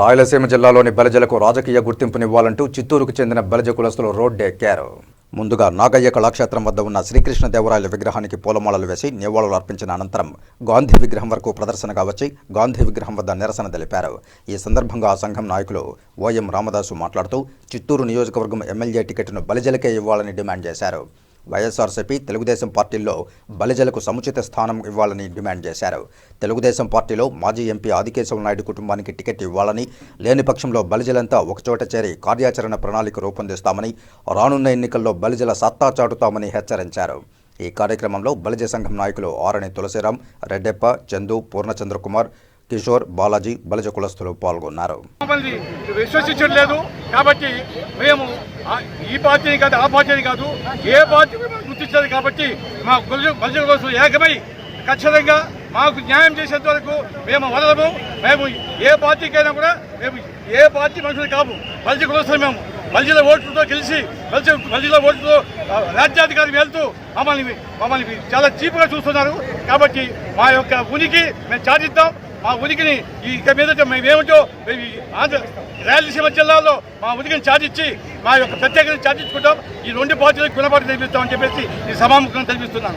రాయలసీమ జిల్లాలోని బలిజలకు రాజకీయ గుర్తింపునివ్వాలంటూ చిత్తూరుకు చెందిన బలిజ కులస్తులు రోడ్డు ఎక్కారు ముందుగా నాగయ్య కళాక్షేత్రం వద్ద ఉన్న శ్రీకృష్ణదేవరాయల విగ్రహానికి పూలమాలలు వేసి నివాళులు అర్పించిన అనంతరం గాంధీ విగ్రహం వరకు ప్రదర్శనగా వచ్చి గాంధీ విగ్రహం వద్ద నిరసన తెలిపారు. ఈ సందర్భంగా ఆ సంఘం నాయకులు ఓఎం రామదాసు మాట్లాడుతూ చిత్తూరు నియోజకవర్గం ఎమ్మెల్యే టికెట్ను బలిజలకే ఇవ్వాలని డిమాండ్ చేశారు. వైఎస్ఆర్సీపీ తెలుగుదేశం పార్టీల్లో బలిజలకు సముచిత స్థానం ఇవ్వాలని డిమాండ్ చేశారు. తెలుగుదేశం పార్టీలో మాజీ ఎంపీ ఆదికేశవ నాయుడు కుటుంబానికి టికెట్ ఇవ్వాలని లేని పక్షంలో బలిజలంతా ఒకచోట చేరి కార్యాచరణ ప్రణాళిక రూపొందిస్తామని రానున్న ఎన్నికల్లో బలిజల సత్తా చాటుతామని హెచ్చరించారు. ఈ కార్యక్రమంలో బలిజ సంఘం నాయకులు ఆరణి తులసిరాం రెడ్డెప్ప చందు పూర్ణచంద్రకుమార్ కిషోర్ బాలాజీ బలిజ కులస్తులు పాల్గొన్నారు. మమ్మల్ని విశ్వసించడం లేదు. కాబట్టి మేము ఈ పార్టీని కాదు ఆ పార్టీని కాదు ఏ పార్టీ గుర్తించలేదు కాబట్టి మా బలిజ బలిజల కోసం ఏకమై ఖచ్చితంగా మాకు న్యాయం చేసేంత వరకు మేము వదలము. మేము ఏ పార్టీకైనా కూడా మేము ఏ పార్టీ మనుషులు కాము. బలిజ కులస్తులు మేము. బలిజల ఓట్లతో గెలిచి బలిజ బలిజల ఓట్లతో రాజ్యాధికారి వెళ్తూ మమ్మల్ని మమ్మల్ని చాలా చీప్గా చూస్తున్నారు. కాబట్టి మా యొక్క ఉనికి మేము చాటిద్దాం. మా ఉనికిని ఈ ఇక మీదట మేమేమిటో ఈ ఆంధ్ర రాయలసీమ జిల్లాలో మా ఉనికిని చాటించి మా యొక్క ప్రత్యేకతను చాటించుకుంటాం ఈ రెండు పార్టీలకు గుణపాటు తెలిపిస్తామని చెప్పేసి ఈ సభాముఖం తెలిపిస్తున్నాను